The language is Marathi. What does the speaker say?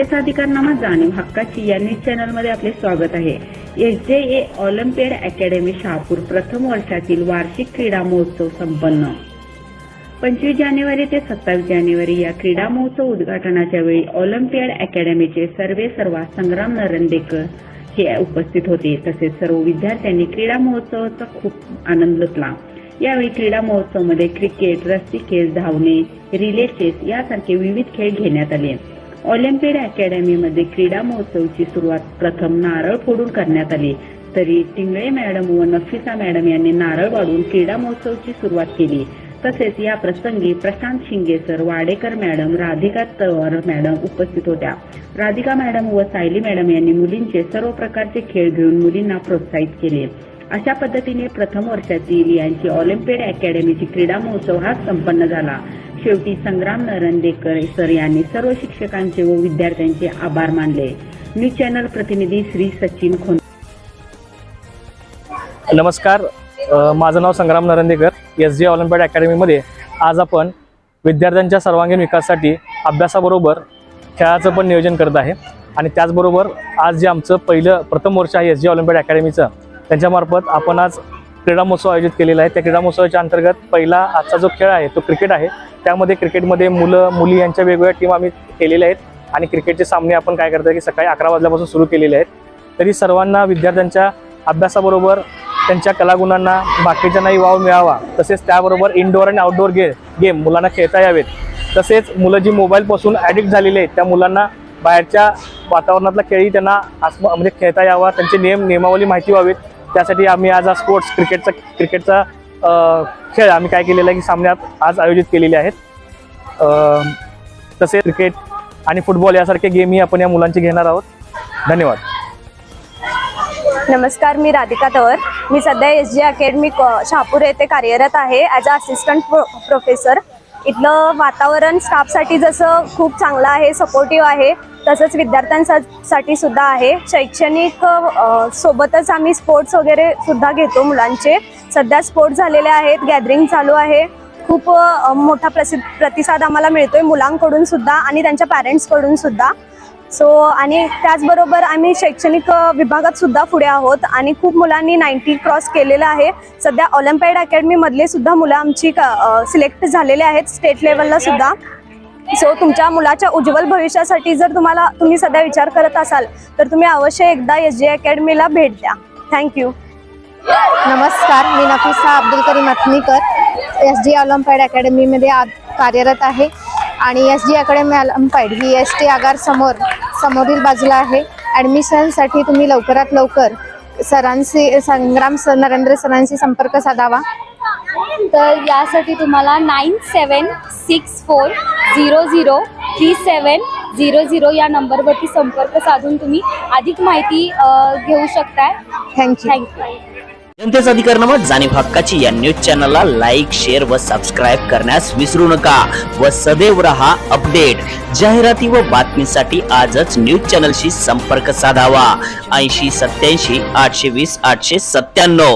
जनतेचा अधिकारनामा जाणीव हक्काची या न्यूज चॅनलमध्ये आपले स्वागत आहे. एस जे ए ऑलिम्पियड अकॅडमी शहापूर प्रथम वर्षातील वार्षिक क्रीडा महोत्सव संपन्न. पंचवीस जानेवारी ते सत्तावीस जानेवारी या क्रीडा महोत्सव उद्घाटनाच्या वेळी ऑलिम्पियड अकॅडमीचे सर्वे सर्वा संग्राम नरंदेकर हे उपस्थित होते. तसेच सर्व विद्यार्थ्यांनी क्रीडा महोत्सवाचा खूप आनंद लुटला यावेळी क्रीडा महोत्सवामध्ये क्रिकेट रस्सीखेच धावणे रिले चेस यासारखे विविध खेळ घेण्यात आले. ऑलिम्पियड अकॅडमीमध्ये क्रीडा महोत्सवची सुरुवात प्रथम नारळ फोडून करण्यात आली. तरी टिंगळे मॅडम व नफिसा मॅडम यांनी नारळ वाढून क्रीडा महोत्सवची सुरुवात केली. तसेच या प्रसंगी प्रशांत शिंगे sir Wadekar madam Radhika Tawar madam उपस्थित होत्या. राधिका मॅडम व सायली मॅडम यांनी मुलींचे सर्व प्रकारचे खेळ घेऊन मुलींना प्रोत्साहित केले. अशा पद्धतीने प्रथम वर्षातील यांची ऑलिम्पियड अकॅडमीची क्रीडा महोत्सव हा संपन्न झाला. शेवटी संग्राम नरंदेकर सर यांनी सर्व शिक्षकांचे व विद्यार्थ्यांचे आभार मानले. न्यूज चॅनल प्रतिनिधी श्री सचिन खोन नमस्कार. माझं नाव संग्राम नरंदेकर एस जी ऑलिम्पियड अकॅडमीमध्ये. आज आपण विद्यार्थ्यांच्या सर्वांगीण विकासासाठी अभ्यासाबरोबर खेळाचं पण नियोजन करत आहे. आणि त्याचबरोबर आज जे आमचं पहिलं प्रथम वर्ष आहे एस जी ऑलिम्पियड अकॅडमीचं त्यांच्यामार्फत आपण आज क्रीडा महोत्सव आयोजित केलेला आहे. त्या क्रीडा महोत्सवाच्या अंतर्गत पहिला आजचा जो खेळ आहे तो क्रिकेट आहे. त्यामध्ये क्रिकेटमध्ये मुलं मुली यांच्या वेगवेगळ्या टीम आम्ही केलेल्या आहेत. आणि क्रिकेटचे सामने आपण काय करतो की सकाळी अकरा वाजल्यापासून सुरू केलेले आहेत. तरी सर्वांना विद्यार्थ्यांच्या अभ्यासाबरोबर त्यांच्या कलागुणांना बाकीच्यांनाही वाव मिळावा. तसेच त्याबरोबर इनडोअर आणि आउटडोअर गे गेम मुलांना खेळता यावेत. तसेच मुलं जी मोबाईलपासून ॲडिक्ट झालेली आहेत त्या मुलांना बाहेरच्या वातावरणातला खेळही त्यांना आस म्हणजे खेळता यावा. त्यांचे नियम नियमावली माहिती व्हावीत. त्यासाठी आम्ही आज हा स्पोर्ट्स क्रिकेटचा क्रिकेटचा खेळ आम्ही काय केलेला आहे की सामन्यात आज आयोजित केलेले आहेत. तसे तसेच क्रिकेट आणि फुटबॉल यासारखे गेमही आपण या मुलांचे घेणार आहोत. धन्यवाद. नमस्कार मी राधिका तवर. मी सध्या एस जी अकॅडमी शहापूर येथे कार्यरत आहे. As a assistant pro professor इथलं वातावरण स्टाफसाठी जसं खूप चांगलं आहे सपोर्टिव्ह आहे. तसंच विद्यार्थ्यांसाठी सुद्धा आहे. शैक्षणिक सोबतच आम्ही स्पोर्ट्स वगैरे सुद्धा घेतो मुलांचे. सध्या स्पोर्ट्स झालेले आहेत गॅदरिंग चालू आहे. खूप मोठा प्रसिद्ध प्रतिसाद आम्हाला मिळतोय मुलांकडून सुद्धा आणि त्यांच्या पॅरेंट्सकडून सुद्धा. सो आणि त्याचबरोबर आम्ही शैक्षणिक विभागात सुद्धा पुढे आहोत आणि खूप मुलांनी नाईन्टी क्रॉस केलेलं आहे. सध्या ऑलिम्पाईड अकॅडमीमधले सुद्धा मुलं आमची सिलेक्ट झालेले आहेत स्टेट लेवलला सुद्धा. सो तुमच्या मुलाच्या उज्ज्वल भविष्यासाठी जर तुम्हाला तुम्ही सध्या विचार करत असाल तर तुम्ही अवश्य एकदा एस जी अकॅडमीला भेट द्या. थँक्यू नमस्कार मी Nafisa Abdul Karim Athnikar S G Olympiad अकॅडमीमध्ये आज कार्यरत आहे. आणि एस जी अकॅडमी ऑलिम्पाईड ही एस टी आगार समोर समोरील बाजूला आहे. ॲडमिशनसाठी तुम्ही लवकरात लवकर सरांशी संग्राम सर नरेंद्र सरांशी संपर्क साधावा. तर यासाठी तुम्हाला nine seven six four zero zero three seven zero zero या नंबरवरती संपर्क साधून तुम्ही अधिक माहिती घेऊ शकताय. थँक्यू थँक्यू जनतेचा अधिकारनामा जाणीव हक्काची या न्यूज चॅनलला लाईक शेअर व सबस्क्राईब करण्यास विसरू नका व सदैव रहा अपडेट. जाहिराती व बातमीसाठी आजच न्यूज चॅनलशी संपर्क साधावा. ऐंशी सत्याऐंशी आठशे वीस आठशे सत्त्याण्णव.